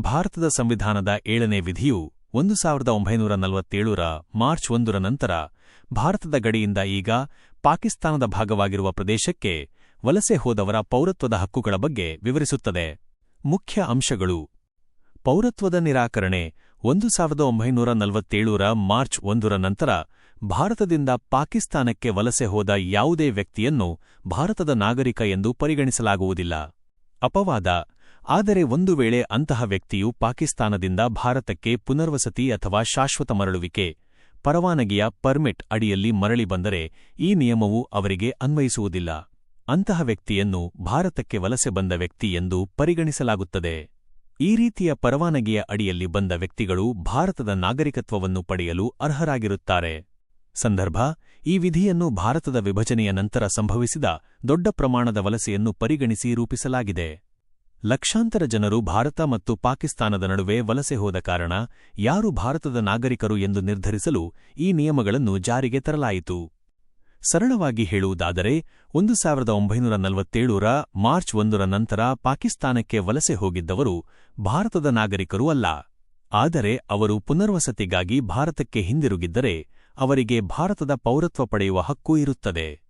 ಭಾರತದ ಸಂವಿಧಾನದ ಏಳನೇ ವಿಧಿಯು ಒಂದು ಸಾವಿರದ ಒಂಬೈನೂರ ನಲವತ್ತೇಳರ ಮಾರ್ಚ್ ಒಂದರ ನಂತರ ಭಾರತದ ಗಡಿಯಿಂದ ಈಗ ಪಾಕಿಸ್ತಾನದ ಭಾಗವಾಗಿರುವ ಪ್ರದೇಶಕ್ಕೆ ವಲಸೆ ಹೋದವರ ಪೌರತ್ವದ ಹಕ್ಕುಗಳ ಬಗ್ಗೆ ವಿವರಿಸುತ್ತದೆ. ಮುಖ್ಯ ಅಂಶಗಳು. ಪೌರತ್ವದ ನಿರಾಕರಣೆ ಒಂದು ಸಾವಿರದ ಒಂಬೈನೂರ ನಲವತ್ತೇಳರ ಮಾರ್ಚ್ ಒಂದರ ನಂತರ ಭಾರತದಿಂದ ಪಾಕಿಸ್ತಾನಕ್ಕೆ ವಲಸೆ ಹೋದ ಯಾವುದೇ ವ್ಯಕ್ತಿಯನ್ನು ಭಾರತದ ನಾಗರಿಕ ಎಂದು ಪರಿಗಣಿಸಲಾಗುವುದಿಲ್ಲ. ಅಪವಾದ. ಆದರೆ ಒಂದು ವೇಳೆ ಅಂತಹ ವ್ಯಕ್ತಿಯು ಪಾಕಿಸ್ತಾನದಿಂದ ಭಾರತಕ್ಕೆ ಪುನರ್ವಸತಿ ಅಥವಾ ಶಾಶ್ವತ ಮರಳುವಿಕೆ, ಪರವಾನಗಿಯ ಪರ್ಮಿಟ್ ಅಡಿಯಲ್ಲಿ ಮರಳಿ ಬಂದರೆ ಈ ನಿಯಮವು ಅವರಿಗೆ ಅನ್ವಯಿಸುವುದಿಲ್ಲ. ಅಂತಹ ವ್ಯಕ್ತಿಯನ್ನು ಭಾರತಕ್ಕೆ ವಲಸೆ ಬಂದ ವ್ಯಕ್ತಿ ಎಂದು ಪರಿಗಣಿಸಲಾಗುತ್ತದೆ. ಈ ರೀತಿಯ ಪರವಾನಗಿಯ ಅಡಿಯಲ್ಲಿ ಬಂದ ವ್ಯಕ್ತಿಗಳು ಭಾರತದ ನಾಗರಿಕತ್ವವನ್ನು ಪಡೆಯಲು ಅರ್ಹರಾಗಿರುತ್ತಾರೆ. ಸಂದರ್ಭ, ಈ ವಿಧಿಯನ್ನು ಭಾರತದ ವಿಭಜನೆಯ ನಂತರ ಸಂಭವಿಸಿದ ದೊಡ್ಡ ಪ್ರಮಾಣದ ವಲಸೆಯನ್ನು ಪರಿಗಣಿಸಿ ರೂಪಿಸಲಾಗಿದೆ. ಲಕ್ಷಾಂತರ ಜನರು ಭಾರತ ಮತ್ತು ಪಾಕಿಸ್ತಾನದ ನಡುವೆ ವಲಸೆ ಹೋದ ಕಾರಣ ಯಾರು ಭಾರತದ ನಾಗರಿಕರು ಎಂದು ನಿರ್ಧರಿಸಲು ಈ ನಿಯಮಗಳನ್ನು ಜಾರಿಗೆ ತರಲಾಯಿತು. ಸರಳವಾಗಿ ಹೇಳುವುದಾದರೆ, ಒಂದು ಸಾವಿರದ ಒಂಬೈನೂರ ನಲವತ್ತೇಳರ ಮಾರ್ಚ್ ಒಂದರ ನಂತರ ಪಾಕಿಸ್ತಾನಕ್ಕೆ ವಲಸೆ ಹೋಗಿದ್ದವರು ಭಾರತದ ನಾಗರಿಕರೂ ಅಲ್ಲ. ಆದರೆ ಅವರು ಪುನರ್ವಸತಿಗಾಗಿ ಭಾರತಕ್ಕೆ ಹಿಂದಿರುಗಿದ್ದರೆ ಅವರಿಗೆ ಭಾರತದ ಪೌರತ್ವ ಪಡೆಯುವ ಹಕ್ಕು ಇರುತ್ತದೆ.